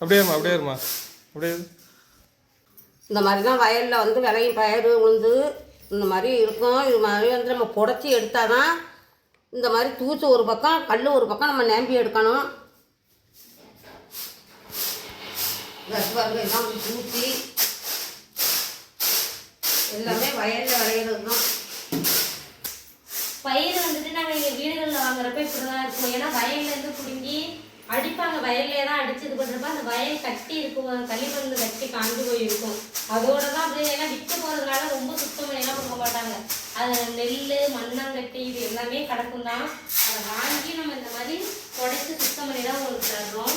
அப்படியே இருமா அப்படியே இருமா. அப்படியே. இந்த மாதிரி தான் வயலில் வந்து விளையும் பயிர் உளுந்து இந்த மாதிரி இருக்கும். இது மாதிரி வந்து நம்ம புடச்சி எடுத்தால் தான் இந்த மாதிரி தூசு ஒரு பக்கம் கல் ஒரு பக்கம் நம்ம நம்பி எடுக்கணும். எல்லாம் தூசி எல்லாமே வயலில் விளையிறது தான். பயிர் வந்துட்டு நாங்கள் இங்கே வீடுகளில் வாங்குறப்ப இப்படி தான் இருக்கும். ஏன்னா வயல்லேருந்து பிடுங்கி அடிப்பாங்க வயல்லே தான் அடிச்சு இது பண்ணுறப்ப அந்த வயல் கட்டி இருக்கும் களிமண் கட்டி காஞ்சு போயிருக்கும். அதோட தான் அப்படியே ஏன்னா விற்க போகிறதுனால ரொம்ப சுத்தம் பண்ணிலாம் கொடுக்க மாட்டாங்க. அது நெல் மண்ணாங்கட்டி இது எல்லாமே கிடக்கும் தான். அதை வாங்கி நம்ம இந்த மாதிரி உடைச்சி சுத்தம் பண்ணி தான் உங்களுக்கு தர்றோம்.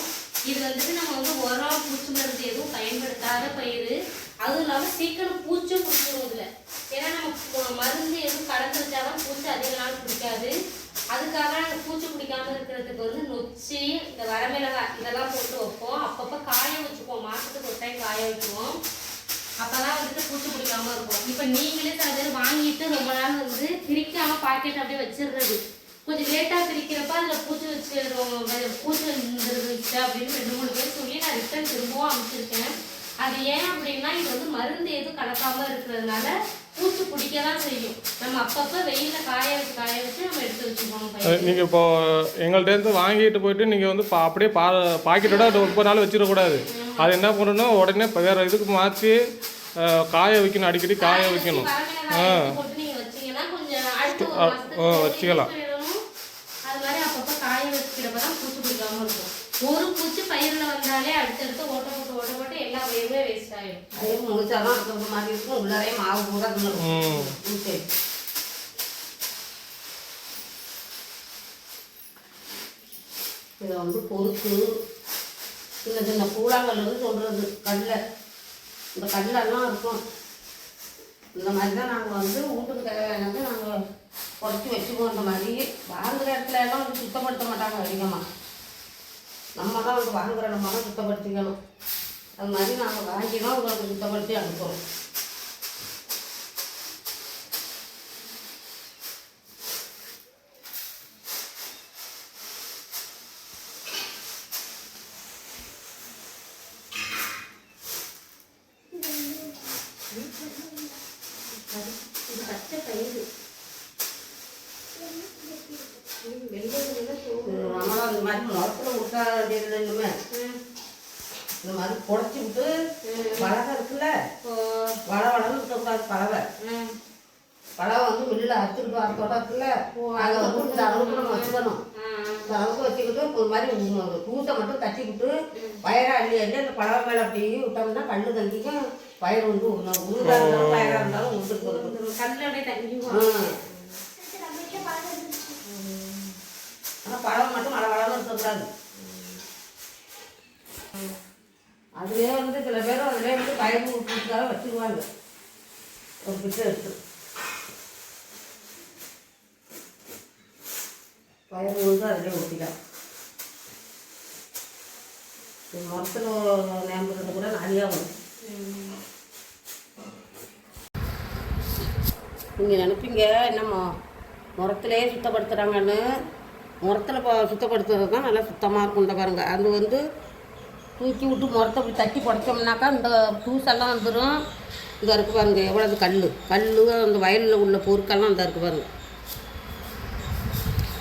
இது வந்துட்டு நம்ம வந்து உரம் பூச்சி மருந்து எதுவும் பயன்படுத்தாத பயிர் அதுவும் இல்லாமல் சீக்கிரம் பூச்சும் பிடிச்சிரும் இதில். ஏன்னா நம்ம மருந்து எதுவும் கலந்து வச்சாதான் பூச்சி அதிக நாள் பிடிக்காது அதுக்காக நாங்கள் பூச்சி பிடிக்காம வந்து நொச்சி இந்த வரமிளகாய் இதெல்லாம் போட்டு வைப்போம். அப்பப்போ காய வச்சுப்போம் மாசத்துக்கு ஒரு டைம் காய வைக்குவோம் அப்போதான் வந்துட்டு பூச்சி பிடிக்காம இருக்கும். இப்போ நீங்களே சில பேர் வாங்கிட்டு ரொம்ப நாள் வந்து பிரிக்காமல் பாக்கெட் அப்படியே வச்சிடுறது. கொஞ்சம் லேட்டாக பிரிக்கிறப்ப அதில் பூச்சி வச்சு பூச்சி வந்துருச்சு அப்படின்னு ரெண்டு மூணு பேர் சொல்லி நான் ரிட்டர்ன் திரும்பவும் அனுப்பிச்சிருக்கேன். அது ஏன் அப்படின்னா இது வந்து மருந்து எதுவும் கலக்காம இருக்கிறதுனால பூச்சி பிடிக்க தான் செய்யும். நம்ம அப்பப்போ வெயில்ல காய வச்சு காய வச்சு நம்ம எடுத்து வச்சுக்கணும் நீங்கள் இப்போ எங்கள்கிட்டேருந்து வாங்கிட்டு போயிட்டு நீங்கள் வந்து பா அப்படியே பா பாக்கெட்டோட முப்பது நாள் வச்சிடக்கூடாது. அது என்ன பண்ணணும்? உடனே வேற இதுக்கு மாற்றி காய வைக்கணும் அடிக்கடி காய வைக்கணும். ஆ, வச்சுக்கலாம். ஒரு பூச்சி பயிரில் வந்தாலே அடுத்தடுத்து ஓட்ட பயிருமே வேஸ்ட் ஆயிடும் அதே முடிச்சாதான் மாதிரி இருக்கும். உள்ளாரே மாவு பூரா. இதை வந்து பொறுத்து சின்ன சின்ன கூழாங்கல்லுன்னு சொல்கிறது கடலை இந்த கடலெல்லாம் இருக்கும். இந்த மாதிரி தான் நாங்கள் வந்து வீட்டுக்கு தேவையானது நாங்கள் குறைச்சி வச்சுக்குவோம். இந்த மாதிரி வாங்குற இடத்துல எல்லாம் வந்து சுத்தப்படுத்த மாட்டாங்க அதிகமாக நம்ம தான் வந்து வாங்குற நம்ம தான் சுத்தப்படுத்திக்கணும். அது மாதிரி நாங்கள் வாங்கி தான் உங்களுக்கு சுத்தப்படுத்தி அனுப்புகிறோம் நம்மளும் அந்த மாதிரி முளத்துல விட்டா வேண்டியது இல்லைங்க இந்த மாதிரி புடச்சி விட்டு பலகை இருக்குல்ல? வள வளன்னு இருக்கக்கூடாது பலவை பலவை வந்து மில்லில் அறுத்துக்கிட்டு வரத்தோட இருக்குல்ல அதை வந்து இந்த அளவுக்கு நம்ம வச்சுக்கணும். இந்த அளவுக்கு வச்சுக்கிட்டு ஒரு மாதிரி பூசை மட்டும் தட்டிக்கிட்டு பயிரை அள்ளி அள்ளி அந்த பலவை மேலே அப்படி விட்டோம்னா கல் தங்கிக்கும் பயிர் வந்து உருணும் உருண்டா இருந்தாலும் பயிராக இருந்தாலும் உருட்டுக்கு வரும் கல்ல அப்படியே தங்கி ஆனால் பழம் மட்டும் மழை வளர்ந்து இருக்கக்கூடாது. அதுவே வந்து சில பேர் அதிலே வந்து பயிர் பூக்காக வச்சுக்குவாங்க. ஒரு பிச்சை எடுத்து. பயிர் வந்து அதிலே ஊற்றிக்கலாம் மரத்தில் நேம்புறது கூட நிறையா வரும். நீங்கள் நினைப்பீங்க என்னம்மா முரத்துலேயே சுத்தப்படுத்துகிறாங்கன்னு முரத்தில் இப்போ சுத்தப்படுத்துறது தான் நல்லா சுத்தமாக இருக்கும் இந்த பாருங்க. அது வந்து தூக்கி விட்டு முரத்தை அப்படி தட்டி புடைச்சோம்னாக்கா இந்த தூசெல்லாம் வந்துடும் இந்த இருக்கு பாருங்க எவ்வளவு கல் கல் அந்த வயலில் உள்ள பொருட்கள்லாம் இந்த இருக்கு பாருங்க.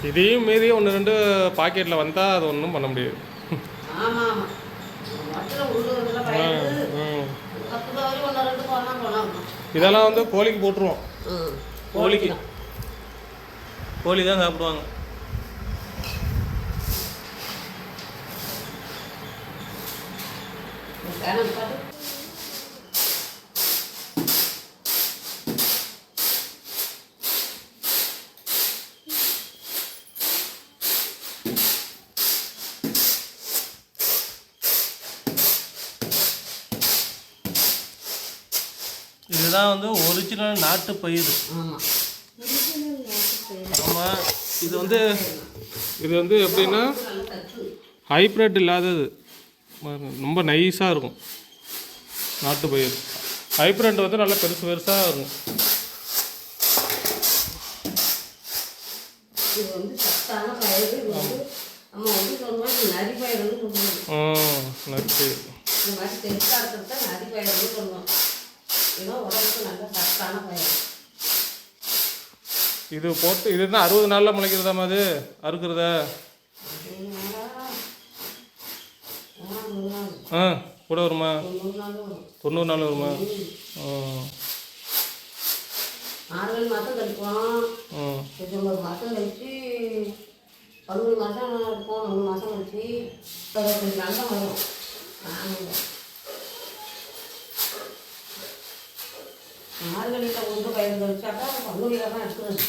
இதையும் மீறி ஒன்று ரெண்டு பாக்கெட்டில் வந்தால் அது ஒன்றும் பண்ண முடியாது. ஆமாம் இதெல்லாம் வந்து கோழிக்கு போட்டுருவோம். கோழிக்கு. கோழி தான் சாப்பிடுவாங்க வேணாம் பாரு இதுதான் வந்து ஒரிஜினல் நாட்டு பயிர் ஆமாம் இது வந்து இது வந்து எப்படின்னா ஹைப்ரிட் இல்லாதது. ரொம்ப நைஸாக இருக்கும். நாட்டு பயிர். ஹைப்ரிட் வந்து நல்லா பெருசு பெருசாக இருக்கும். இது வந்து சத்தான பயிர் இது வந்து நம்ம வந்து சொல்லுவோம் நரி பயிர்னு சொல்லுவோம் ம் நட்டு இந்த மாதிரி தெற்கா இருக்கிறத நரி பயிர்னு சொல்லுவோம் இதுதான் உடம்புக்கு நல்ல சத்தான பயிர் இது போட்டு இது என்ன அறுபது நாளில் முளைக்கிறதாம்மா அது அறுக்கிறத ஆ கூட வருமா? தொண்ணூறு நாள் வருமா? ஆறு மாதம் கழிப்போம். டிசம்பர் மாதம் கழிச்சு பதினொரு மாதம் மூணு மாதம் கழிச்சு இருபத்தஞ்சு நாள் தான் வரும். மார்கழியில் கொண்டு பயிர் கழிச்சாக்கா பங்குனியில் தான் எடுக்கிறது